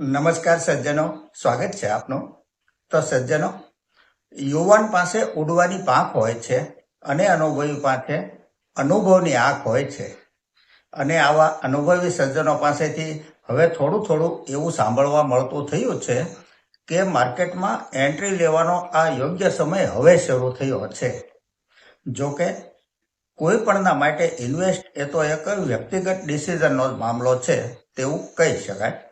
નમસ્કાર સજ્જનો, સ્વાગત છે આપનું. તો સજ્જનો, યુવાન પાસે ઉડવાની પાંખ હોય છે અને અનુભવી પાસે અનુભવની આંખ હોય છે. અને આવા અનુભવી સજ્જનો પાસેથી હવે થોડું થોડું એવું સાંભળવા મળતું થયું છે કે માર્કેટમાં એન્ટ્રી લેવાનો આ યોગ્ય સમય હવે શરૂ થયો છે. જો કે કોઈ પણના માટે ઇન્વેસ્ટ એ તો એક વ્યક્તિગત ડિસિઝનનો જ મામલો છે, તેવું કહી શકાય.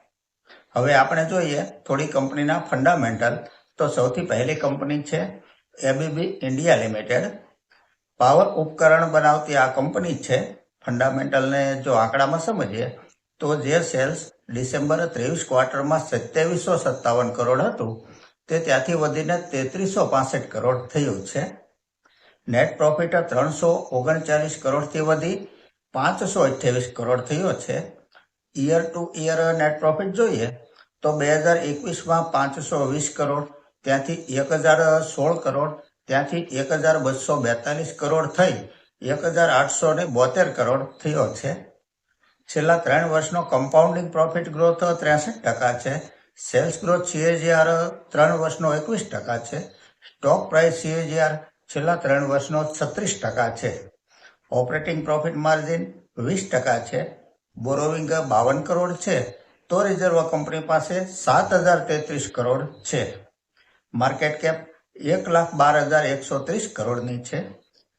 હવે આપણે જોઈએ થોડી કંપનીના ફંડામેન્ટલ. તો સૌથી પહેલી કંપની છે એબીબી ઇન્ડિયા લિમિટેડ. પાવર ઉપકરણ બનાવતી આ કંપની છે. ફંડામેન્ટલને જો આંકડામાં સમજીએ, તો જે સેલ્સ ડિસેમ્બર ત્રેવીસ ક્વાર્ટરમાં સત્યાવીસો સત્તાવન કરોડ હતું, તે ત્યાંથી વધીને તેત્રીસો પાસઠ કરોડ થયું છે. નેટ પ્રોફિટ ત્રણસો ઓગણચાલીસ કરોડથી વધી પાંચસો અઠ્યાવીસ કરોડ થયો છે. Year to year net profit જોઈએ તો બે હજાર એકવીસમાં પાંચસો વીસ કરોડ, ત્યાંથી એક હજાર સોળ કરોડ, ત્યાંથી એક હજાર બસો બેતાલીસ કરોડ થઈ, એક હજાર આઠસો ને બોતેર કરોડ થયો છે. છેલ્લા ત્રણ વર્ષનો કમ્પાઉન્ડિંગ પ્રોફિટ ગ્રોથ ત્રેસઠ ટકા છે. સેલ્સ ગ્રોથ સીએજીઆર ત્રણ વર્ષનો એકવીસ ટકા છે. સ્ટોક પ્રાઇસ સીએજીઆર છેલ્લા ત્રણ વર્ષનો છત્રીસ ટકા છે. ઓપરેટિંગ પ્રોફિટ માર્જિન વીસ ટકા છે. બોરોવિંગ બાવન કરોડ છે. તો રિઝર્વ કંપની પાસે સાત હજાર તેત્રીસ કરોડ છે. માર્કેટ કેપ એક લાખ બાર હજાર એકસો ત્રીસ કરોડની છે.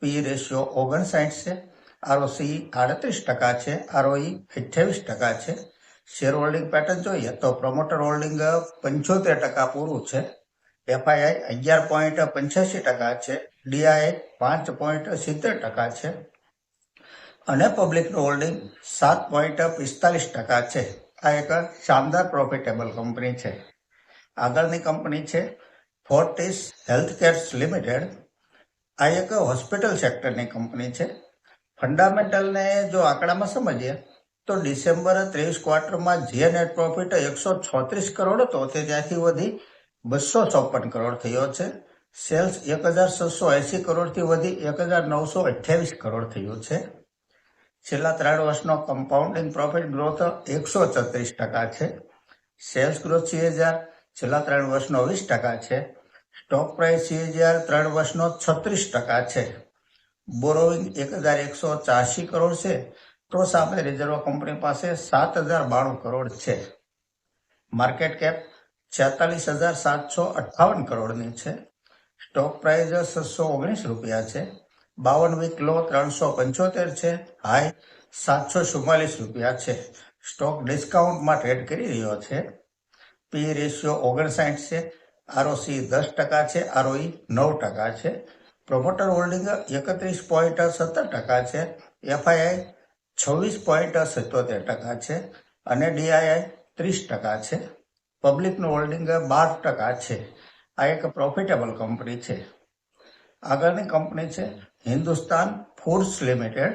પી રેશિયો ઓગણસાઠ છે. આરઓસી આડત્રીસ ટકા છે. આરઓઈ અઠ્યાવીસ ટકા છે. શેર હોલ્ડિંગ પેટર્ન જોઈએ તો પ્રમોટર હોલ્ડિંગ પંચોતેર ટકા પૂરું છે. એફઆઈઆઈ અગિયાર પોઈન્ટ પંચ્યાસી ટકા છે. ડીઆઈ પાંચ પોઈન્ટ સિત્તેર ટકા છે. અને પબ્લિકનું હોલ્ડિંગ સાત પોઈન્ટ પિસ્તાલીસ ટકા છે. આ એક શાનદાર પ્રોફિટેબલ કંપની છે. આગળની કંપની છે ફોર્ટિસ હેલ્થકેર્સ લિમિટેડ આ એક હોસ્પિટલ સેક્ટરની કંપની છે. ફંડામેન્ટલને જો આંકડામાં સમજીએ, તો ડિસેમ્બર ત્રેવીસ ક્વાર્ટરમાં જે નેટ પ્રોફિટ એકસો છોત્રીસ કરોડ હતો, તે ત્યાંથી વધી બસો ચોપન કરોડ થયો છે. સેલ્સ એક હજાર છસો એસી કરોડથી વધી એક હજાર નવસો અઠ્યાવીસ કરોડ થયું છે. છેલ્લા ત્રણ વર્ષનો કમ્પાઉન્ડિંગ પ્રોફિટ ગ્રોથ એકસો છત્રીસ ટકા છે. સેલ્સ ગ્રોથ સીએજીઆર છેલ્લા ત્રણ વર્ષનો વીસ ટકા છે. સ્ટોક પ્રાઇસ સીએજીઆર ત્રણ વર્ષનો છત્રીસ ટકા છે. બોરોવિંગ એક હજાર એકસો ચાસી કરોડ છે. તો સામે રિઝર્વ કંપની પાસે સાત હજાર બાણું કરોડ છે. માર્કેટ કેપ છેતાલીસ હજાર સાતસો અઠ્ઠાવન કરોડની છે. સ્ટોક પ્રાઇસ છસો ઓગણીસ રૂપિયા છે. બાવન વીક લો ત્રણસો પંચોતેર છે. હાઈ સાતસો ચુમ્માલીસ રૂપિયા છે. સ્ટોક ડિસ્કાઉન્ટમાં ટ્રેડ કરી રહ્યો છે. પી રેશિયો ઓગણસાઠ છે. આરઓસી દસ ટકા છે. આરઓઈ નવ ટકા છે. પ્રોમોટર હોલ્ડિંગ એકત્રીસ પોઈન્ટ સત્તર ટકા છે. એફઆઈઆઈ છવ્વીસ પોઈન્ટ સિત્તોતેર ટકા છે. અને ડીઆઈઆઈ ત્રીસ ટકા છે. પબ્લિકનું હોલ્ડિંગ બાર ટકા છે. આ એક પ્રોફિટેબલ કંપની છે. આગળની કંપની છે. હિન્દુસ્તાન ફૂડ્સ લિમિટેડ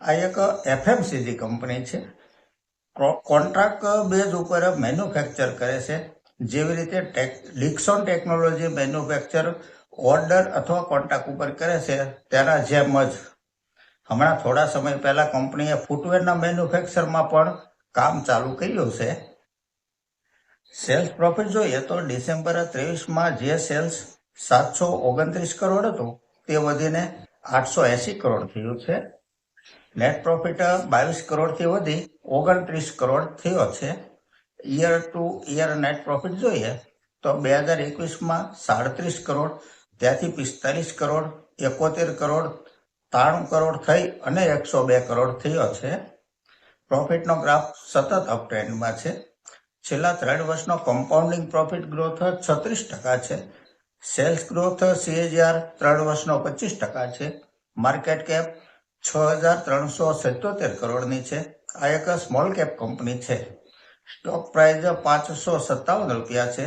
આ એક એફએમસીજી કંપની છે. કોન્ટ્રાક્ટ બેઝ ઉપર મેન્યુફેક્ચર કરે છે. જેવી રીતે tech, Dixon technology manufacture order અથવા કોન્ટ્રાક્ટ ઉપર કરે છે, તેના જેમ જ. હમણાં થોડા સમય પહેલા કંપનીએ ફૂટવેરના મેન્યુફેક્ચરમાં પણ કામ ચાલુ કર્યું છે. સેલ્સ પ્રોફિટ જોઈએ તો ડિસેમ્બર ત્રેવીસમાં જે સેલ્સ સાતસો ઓગણત્રીસ કરોડ હતું, તે વધીને આઠસો એસી કરોડ થયું છે. નેટ પ્રોફિટ બાવીસ કરોડથી વધી, ઓગણત્રીસ કરોડ થયો છે. Year to year net profit જોઈએ તો બે હજાર એકવીસમાં સાડત્રીસ કરોડ, ત્યાંથી પિસ્તાલીસ કરોડ, એકોતેર કરોડ, ત્રાણું કરોડ થઈ અને એકસો બે કરોડ થયો છે. પ્રોફિટનો ગ્રાફ સતત અપટ્રેન્ડમાં છે. છેલ્લા ત્રણ વર્ષનો કમ્પાઉન્ડિંગ પ્રોફિટ ગ્રોથ છત્રીસ ટકા છે. સેલ્સ ગ્રોથ સીએજીઆર ત્રણ વર્ષનો પચીસ ટકા છે. માર્કેટ કેપ છ હજાર ત્રણસો સિત્તોતેર કરોડની છે. આ એક સ્મોલ કેપ કંપની છે. સ્ટોક પ્રાઇસ પાંચસો સત્તાવન રૂપિયા છે.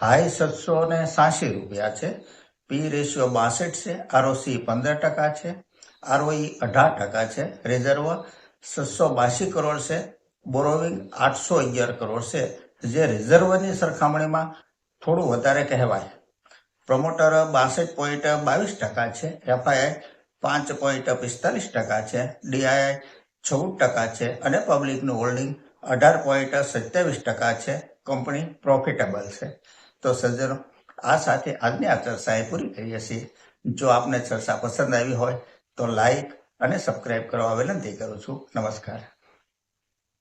હાઈ સાતસો ને સાસી રૂપિયા છે. પી રેશિયો બાસઠ છે. આરઓસી પંદર ટકા છે. આરઓઈ અઢાર ટકા છે. રિઝર્વ છસો બાસી કરોડ છે. બોરોવિંગ આઠસો અગિયાર કરોડ છે. જે રિઝર્વની સરખામણીમાં થોડું વધારે કહેવાય. પ્રમોટર બાસઠ પોઈન્ટ બાવીસ ટકા છે એફઆઈઆઈ પાંચ પોઈન્ટ પિસ્તાલીસ ટકા છે ડીઆઈઆઈ ચૌદ ટકા છે અને પબ્લિકનું હોલ્ડિંગ અઢાર પોઈન્ટ સત્યાવીસ ટકા છે, કંપની પ્રોફિટેબલ છે. તો સજ્જનો, આ સાથે આજની આ ચર્ચાએ પૂરી કરીએ છીએ જો આપને ચર્ચા પસંદ આવી હોય તો લાઈક અને સબસ્ક્રાઇબ કરવા વિનંતી કરું છું. નમસ્કાર.